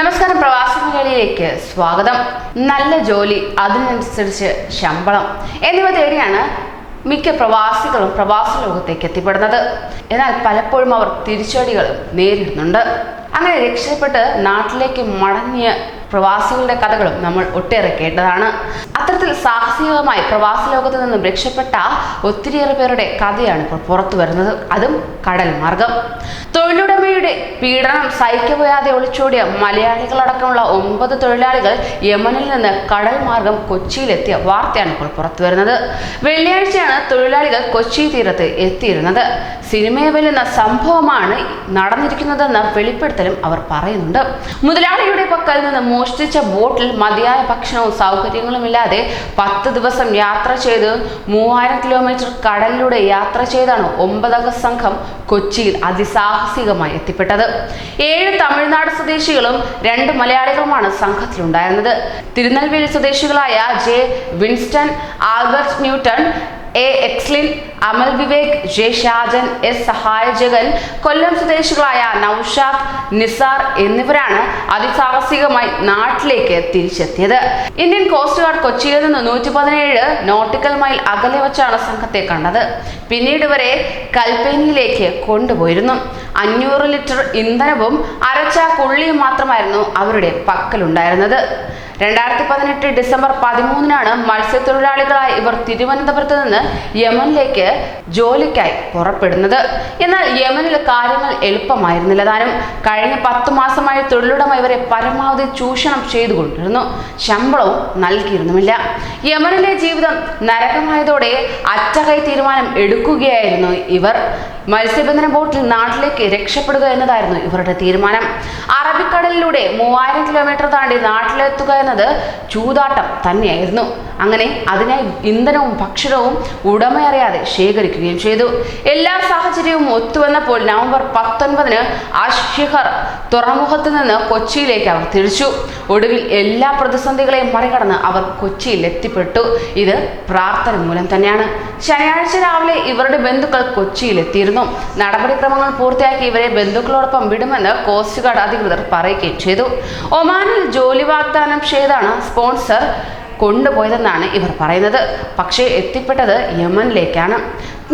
നമസ്കാരം പ്രവാസി മലയാളിയിലേക്ക് സ്വാഗതം. നല്ല ജോലി അതിനനുസരിച്ച് ശമ്പളം എന്നിവ തേടിയാണ് മിക്ക പ്രവാസികളും പ്രവാസ ലോകത്തേക്ക് എത്തിപ്പെടുന്നത്. എന്നാൽ പലപ്പോഴും അവർ തിരിച്ചടികളും നേരിടുന്നുണ്ട്. അങ്ങനെ രക്ഷപ്പെട്ട് നാട്ടിലേക്ക് മടങ്ങിയ പ്രവാസികളുടെ കഥകളും നമ്മൾ ഒട്ടേറെ കേട്ടതാണ്. അത്തരത്തിൽ സാഹസികമായി പ്രവാസി ലോകത്ത് നിന്നും രക്ഷപ്പെട്ട ഒത്തിരിയേറെ പേരുടെ കഥയാണ് ഇപ്പോൾ പുറത്തു വരുന്നത്. അതും കടൽ മാർഗം. തൊഴിലുടമയുടെ പീഡനം സഹിക്കവയാതെ ഒളിച്ചോടിയ മലയാളികളടക്കമുള്ള ഒമ്പത് തൊഴിലാളികൾ യമനിൽ നിന്ന് കടൽ മാർഗം കൊച്ചിയിലെത്തിയ വാർത്തയാണ് ഇപ്പോൾ പുറത്തു വരുന്നത്. വെള്ളിയാഴ്ചയാണ് തൊഴിലാളികൾ കൊച്ചി തീരത്ത് എത്തിയിരുന്നത്. സിനിമയെ വെല്ലുന്ന സംഭവമാണ് നടന്നിരിക്കുന്നതെന്ന വെളിപ്പെടുത്തലും അവർ പറയുന്നുണ്ട്. മുതലാളിയുടെ പക്കൽ നിന്ന് മോഷ്ടിച്ച ബോട്ടിൽ മതിയായ ഭക്ഷണവും സൗകര്യങ്ങളുമില്ലാതെ പത്ത് ദിവസം യാത്ര ചെയ്ത് മൂവായിരം കിലോമീറ്റർ കടലിലൂടെ യാത്ര ചെയ്താണ് ഒമ്പതംഗ സംഘം കൊച്ചിയിൽ അതിസാഹസികമായി എത്തിപ്പെട്ടത്. ഏഴ് തമിഴ്നാട് സ്വദേശികളും രണ്ട് മലയാളികളുമാണ് സംഘത്തിലുണ്ടായിരുന്നത്. തിരുനെൽവേലി സ്വദേശികളായ J Winston Albert Newton A Exlin Amal Vivek J Shajan S Sahayajakan Kollam സ്വദേശികളായ നൌഷാദ് നിസാർ എന്നിവരാണ് അതിസാഹസികമായി നാട്ടിലേക്ക് തിരിച്ചെത്തിയത്. ഇന്ത്യൻ കോസ്റ്റ് ഗാർഡ് കൊച്ചിയിൽ നിന്ന് നൂറ്റി പതിനേഴ് നോട്ടിക്കൽ മൈൽ അകലെ വെച്ചാണ് സംഘത്തെ കണ്ടത്. പിന്നീട് വരെ കൽപ്പേനിയിലേക്ക് കൊണ്ടുപോയിരുന്നു. അഞ്ഞൂറ് ലിറ്റർ ഇന്ധനവും അരച്ച കുള്ളിയും മാത്രമായിരുന്നു അവരുടെ പക്കലുണ്ടായിരുന്നത്. രണ്ടായിരത്തി പതിനെട്ട് ഡിസംബർ പതിമൂന്നിനാണ് മത്സ്യത്തൊഴിലാളികളായി ഇവർ തിരുവനന്തപുരത്ത് നിന്ന് യമനിലേക്ക് ജോലിക്കായി പുറപ്പെടുന്നത്. എന്നാൽ യമനിൽ കാര്യങ്ങൾ എളുപ്പമായിരുന്നില്ല താനും. കഴിഞ്ഞ പത്ത് മാസമായി തൊഴിലുടമ ഇവരെ പരമാവധി ചൂഷണം ചെയ്തുകൊണ്ടിരുന്നു. ശമ്പളവും നൽകിയിരുന്നുമില്ല. യമനിലെ ജീവിതം നരകമായതോടെ അറ്റകൈ തീരുമാനം എടുക്കുകയായിരുന്നു ഇവർ. മത്സ്യബന്ധന ബോട്ടിൽ നാട്ടിലേക്ക് രക്ഷപ്പെടുക എന്നതായിരുന്നു ഇവരുടെ തീരുമാനം. അറബിക്കടലിലൂടെ മൂവായിരം കിലോമീറ്റർ താണ്ടി നാട്ടിലെത്തുക എന്നത് ചൂതാട്ടം തന്നെയായിരുന്നു. അങ്ങനെ അതിനായി ഇന്ധനവും ഭക്ഷണവും ഉടമയറിയാതെ ശേഖരിക്കുകയും ചെയ്തു. എല്ലാ സാഹചര്യവും ഒത്തുവന്നപ്പോൾ നവംബർ പത്തൊൻപതിന് അഷ്ഹിഹർ തുറമുഖത്ത് നിന്ന് കൊച്ചിയിലേക്ക് അവർ തിരിച്ചു. ഒടുവിൽ എല്ലാ പ്രതിസന്ധികളെയും മറികടന്ന് അവർ കൊച്ചിയിൽ എത്തിപ്പെട്ടു. ഇത് പ്രാർത്ഥന മൂലം തന്നെയാണ്. ശനിയാഴ്ച രാവിലെ ഇവരുടെ ബന്ധുക്കൾ കൊച്ചിയിൽ എത്തിയിരുന്നു നടപടിക്രമങ്ങൾ പൂർത്തിയാക്കി ഇവരെ ബന്ധുക്കളോടൊപ്പം വിടുമെന്ന് കോസ്റ്റ് ഗാർഡ് അധികൃതർ പറയുകയും ചെയ്തു. ഒമാനിൽ ജോലി വാഗ്ദാനം ചെയ്താണ് സ്പോൺസർ കൊണ്ടുപോയതെന്നാണ് ഇവർ പറയുന്നത്. പക്ഷേ എത്തിപ്പെട്ടത് യമനിലേക്കാണ്.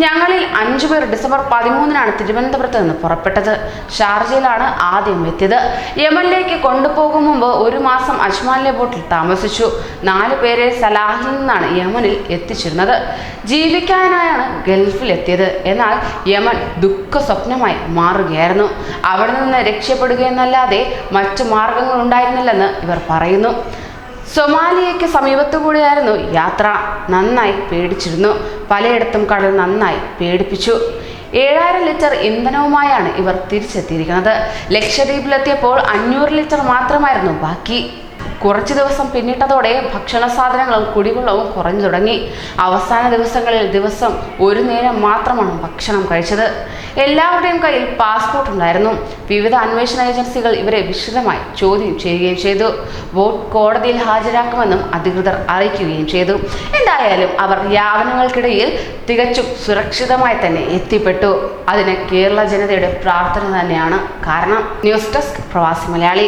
ഞങ്ങളിൽ അഞ്ചു പേർ ഡിസംബർ പതിമൂന്നിനാണ് തിരുവനന്തപുരത്ത് നിന്ന് പുറപ്പെട്ടത്. ഷാർജയിലാണ് ആദ്യം എത്തിയത്. യമനിലേക്ക് കൊണ്ടുപോകും മുമ്പ് ഒരു മാസം അജ്മാനിലെ ബോട്ടിൽ താമസിച്ചു. നാല് പേരെ സലാഹിൽ നിന്നാണ് യമനിൽ എത്തിച്ചിരുന്നത്. ജീവിക്കാനായാണ് ഗൾഫിൽ എത്തിയത്. എന്നാൽ യമൻ ദുഃഖ സ്വപ്നമായി മാറുകയായിരുന്നു. അവിടെ നിന്ന് രക്ഷപ്പെടുകയെന്നല്ലാതെ മറ്റു മാർഗങ്ങൾ ഉണ്ടായിരുന്നില്ലെന്ന് ഇവർ പറയുന്നു. സൊമാലിയയ്ക്ക് സമീപത്തുകൂടിയായിരുന്നു യാത്ര. നന്നായി പേടിച്ചിരുന്നു. പലയിടത്തും കടൽ നന്നായി പേടിപ്പിച്ചു. ഏഴായിരം ലിറ്റർ ഇന്ധനവുമായാണ് ഇവർ തിരിച്ചെത്തിയിരിക്കുന്നത്. ലക്ഷദ്വീപിലെത്തിയപ്പോൾ അഞ്ഞൂറ് ലിറ്റർ മാത്രമായിരുന്നു ബാക്കി. കുറച്ചു ദിവസം പിന്നിട്ടതോടെ ഭക്ഷണ സാധനങ്ങളും കുടിവെള്ളവും കുറഞ്ഞു തുടങ്ങി. അവസാന ദിവസങ്ങളിൽ ദിവസം ഒരു നേരം മാത്രമാണ് ഭക്ഷണം കഴിച്ചത്. എല്ലാവരുടെയും കയ്യിൽ പാസ്പോർട്ട് ഉണ്ടായിരുന്നു. വിവിധ അന്വേഷണ ഏജൻസികൾ ഇവരെ വിശദമായി ചോദ്യം ചെയ്യുകയും ചെയ്തു. വോട്ട് കോടതിയിൽ ഹാജരാക്കുമെന്നും അധികൃതർ അറിയിക്കുകയും ചെയ്തു. എന്തായാലും അവർ യാതനകൾക്കിടയിൽ തികച്ചും സുരക്ഷിതമായി തന്നെ എത്തിപ്പെട്ടു. അതിന് കേരള ജനതയുടെ പ്രാർത്ഥന തന്നെയാണ് കാരണം. ന്യൂസ് ഡെസ്ക് പ്രവാസി മലയാളി.